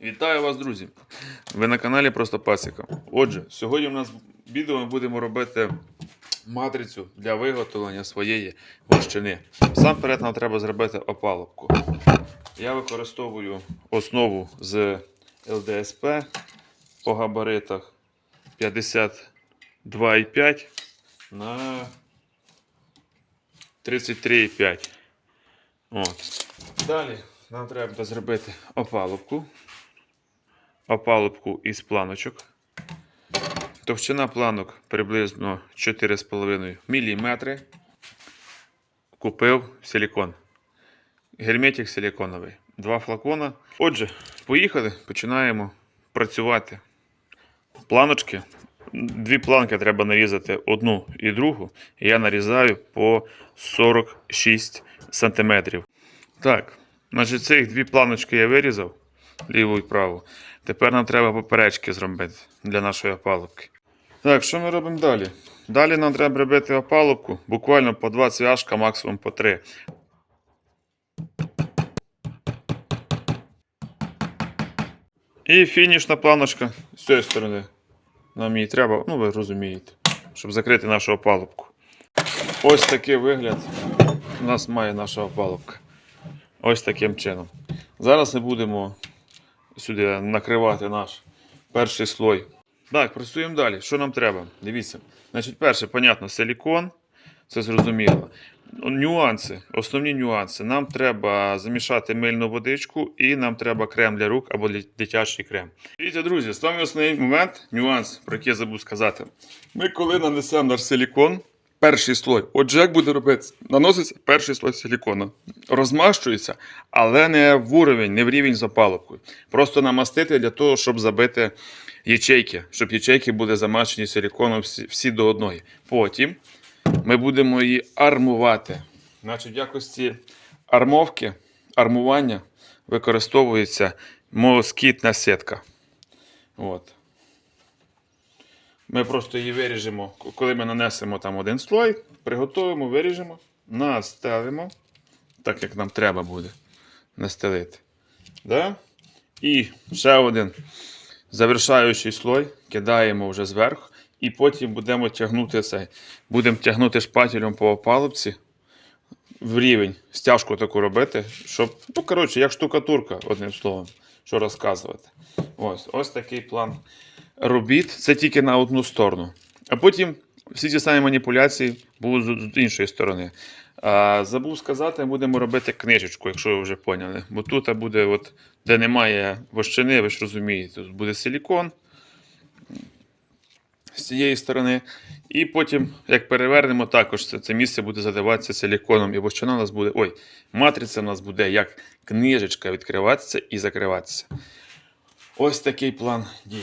Вітаю вас, друзі! Ви на каналі Просто Пасіка. Отже, сьогодні у нас відео ми будемо робити матрицю для виготовлення своєї вощини. Сам перед нам треба зробити опалубку. Я використовую основу з ЛДСП по габаритах 52,5 на 33,5. От. Далі нам треба зробити опалубку. Опалубку із планочок. Товщина планок приблизно 4,5 мм. Купив силікон. Герметик силіконовий. Два флакона. Отже, поїхали, починаємо працювати. Планочки. Дві планки треба нарізати одну і другу. Я нарізаю по 46 см. Так, значить, цих дві планочки я вирізав ліву і праву. Тепер нам треба поперечки зробити для нашої опалубки. Так, що ми робимо далі? Далі нам треба робити опалубку, буквально по 2 цвяшка, максимум по 3. І фінішна планочка з цієї сторони. Нам її треба, ну ви розумієте, щоб закрити нашу опалубку. Ось такий вигляд у нас має наша опалубка. Ось таким чином. Зараз ми будемо сюди накривати наш перший слой. Так, працюємо далі. Що нам треба? Дивіться. Значить, перше, понятно, силікон. Це зрозуміло. Нюанси, основні нюанси. Нам треба замішати мильну водичку і нам треба крем для рук або дитячий крем. Дивіться, друзі, самий основний момент, нюанс, про який я забув сказати. Ми коли нанесемо наш силікон, перший слой, отже, як буде робитися? Наноситься перший слой силікону. Розмащується, але не в уровень, не в рівень з опалубкою. Просто намастити для того, щоб забити ячейки, щоб ячейки були замащені силіконом всі, всі до одної. Потім ми будемо її армувати. Значить, в якості армовки, армування використовується москітна сітка. От. Ми просто її виріжемо, коли ми нанесемо там один слой, приготуємо, виріжемо, настелимо, так як нам треба буде настелити. Да? І ще один завершаючий слой кидаємо вже зверху, і потім будемо тягнути цей. Будемо тягнути шпателем по опалубці в рівень, стяжку таку робити, щоб, ну, коротше, як штукатурка, одним словом, що розказувати. Ось, ось такий план робіт. Це тільки на одну сторону. А потім всі ці самі маніпуляції з- з іншої сторони. А, забув сказати, будемо робити книжечку, якщо ви вже поняли. Бо тут буде, от, де немає вощини, ви ж розумієте, тут буде силікон з цієї сторони. І потім, як перевернемо, також це, це місце буде задаватися силіконом. І вощина у нас буде. Ой, матриця у нас буде як книжечка відкриватися і закриватися. Ось такий план дій.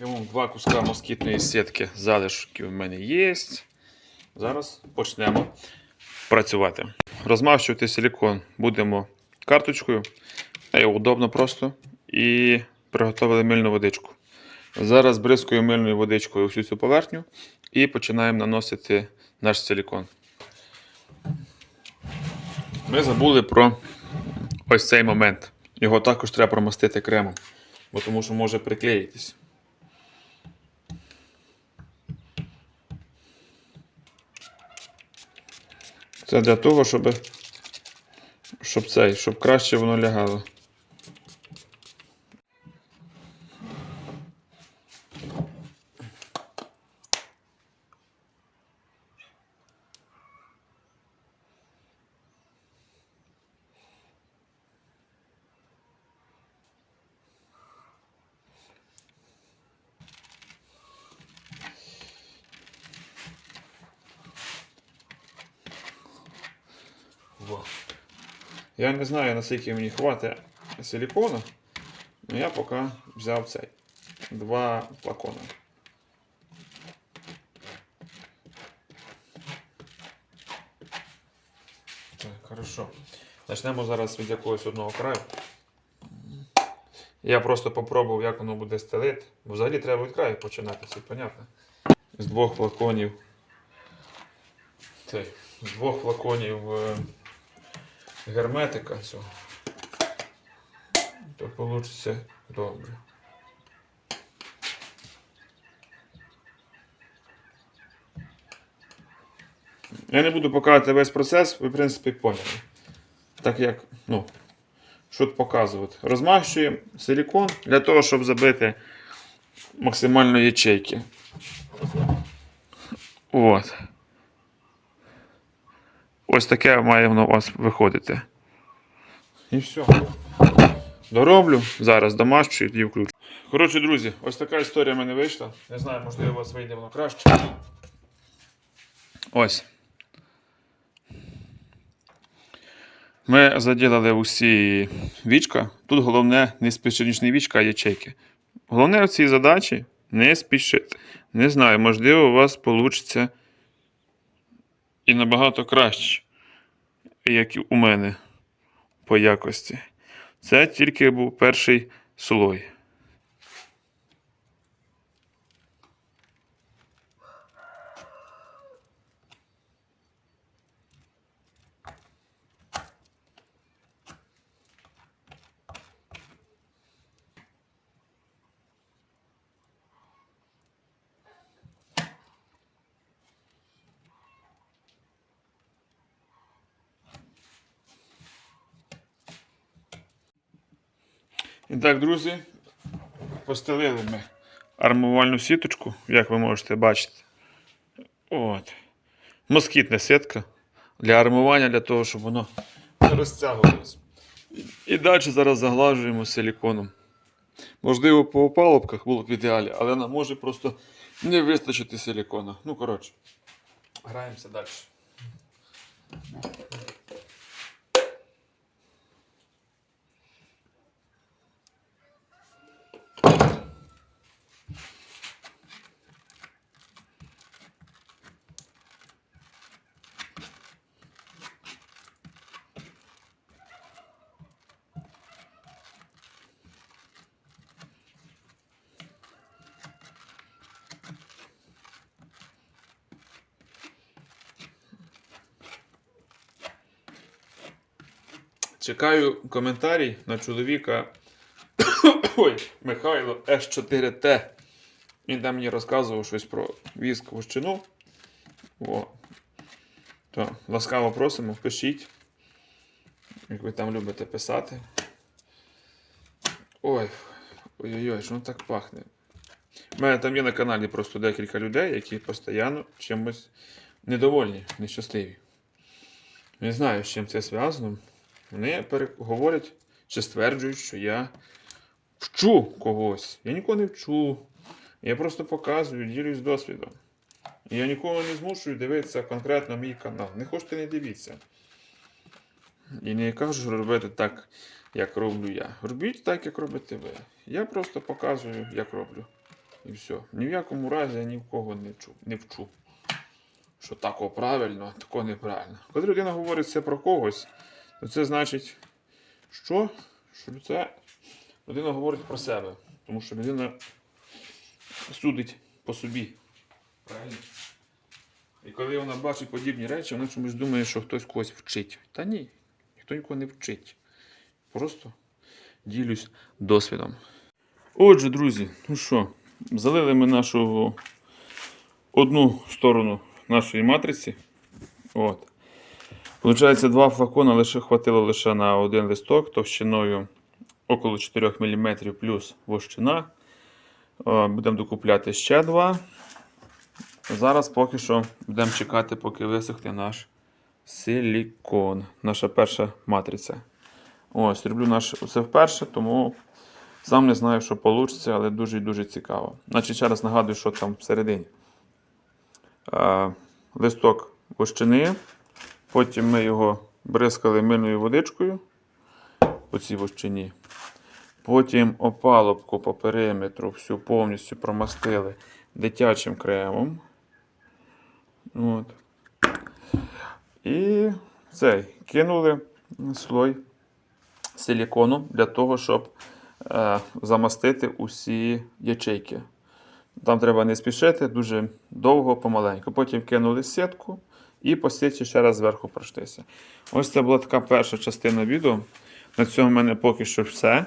Йому два куска москітної сітки залишки в мене є. Зараз почнемо працювати. Розмащувати силікон будемо карточкою. Е, Удобно просто. І приготували мильну водичку. Зараз бризкою мильною водичкою всю цю поверхню і починаємо наносити наш силікон. Ми забули про ось цей момент. Його також треба промастити кремом, бо тому що може приклеїтись. Це для того, щоб, щоб цей, щоб краще воно лягало. Я не знаю, наскільки мені хватить силікону, але я поки взяв цей. Два флакони. Так, хорошо. Почнемо зараз від якогось одного краю. Я просто попробував, як воно буде стелити. Бо взагалі треба від краю починати, це понятно. З двох флаконів. З двох флаконів е, герметика цього. То вийде Добре. Я не буду показувати весь процес, ви, в принципі, поняли. Так як, ну, що тут показувати. Розмащуємо силікон для того, щоб забити максимально ячейки. От. Ось таке має воно у вас виходити. І все. Дороблю, зараз домащую і включу. Коротше, друзі, ось така історія в мене вийшла. Не знаю, можливо, у вас вийде воно краще. Ось. Ми заділили усі вічка. Тут головне не спішечні вічка, а ячейки. Головне в цій задачі не спішити. Не знаю, можливо, у вас вийде і набагато краще, як і у мене по якості. Це тільки був перший слой. І так, друзі, постелили ми армувальну сіточку, як ви можете бачити. От. Москітна сітка для армування, для того, щоб воно не розтягувалось. І далі зараз заглажуємо силіконом. Можливо, по опалубках було б в ідеалі, але нам може просто не вистачити силікона. Ну, коротше, граємося далі. Чекаю коментарі на чоловіка Ой, Михайло С4Т. Він там мені розказував щось про віск гущину. О. То ласкаво просимо, пишіть. Як ви там любите писати. Ой, ой-ой-ой, що воно так пахне. У мене там є на каналі просто декілька людей, які постійно чимось недовольні, нещасливі. Не знаю, з чим це зв'язано. Вони говорять чи стверджують, що я вчу когось. Я нікого не вчу. Я просто показую, ділюсь досвідом. Я нікого не змушую дивитися конкретно мій канал. Не хочете, не дивіться. І не кажу робити так, як роблю я. Робіть так, як робите ви. Я просто показую, як роблю. І все. Ні в якому разі я ні в кого не вчу. Не вчу. Що тако правильно, тако неправильно. Коли людина говорить це про когось, то це значить, що? Що це людина говорить про себе. Тому що людина судить по собі. Правильно? І коли вона бачить подібні речі, вона чомусь думає, що хтось когось вчить. Та ні, ніхто нікого не вчить. Просто ділюсь досвідом. Отже, друзі, ну що, залили ми нашу одну сторону нашої матриці. От. Получається, два флакона лише хватило лише на один листок товщиною около 4 мм плюс вощина. Е, Будемо докупляти ще два. Зараз поки що будемо чекати, поки висохне наш силікон, наша перша матриця. Ось, роблю наш це вперше, тому сам не знаю, що вийде, але дуже дуже цікаво. Значить, ще раз нагадую, що там всередині. Е, Листок вощини. Потім ми його бризкали мильною водичкою по цій вощині. Потім опалубку по периметру всю повністю промастили дитячим кремом. От. І цей кинули слой силікону для того, щоб е, замастити усі ячейки. Там треба не спішити, дуже довго, помаленьку. Потім кинули сітку і по сіті ще раз зверху пройтися. Ось це була така перша частина відео. На цьому в мене поки що все.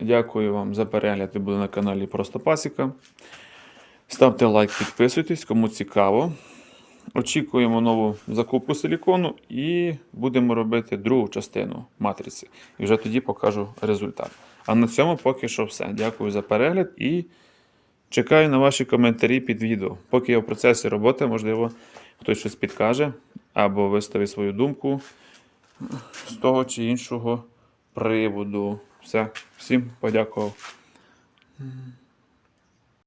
Дякую вам за перегляд. Ви на каналі Просто Пасіка. Ставте лайк, підписуйтесь, кому цікаво. Очікуємо нову закупку силікону і будемо робити другу частину матриці. І вже тоді покажу результат. А на цьому поки що все. Дякую за перегляд і чекаю на ваші коментарі під відео. Поки я в процесі роботи, можливо, хтось щось підкаже або виставить свою думку з того чи іншого приводу. Все, всім подякував.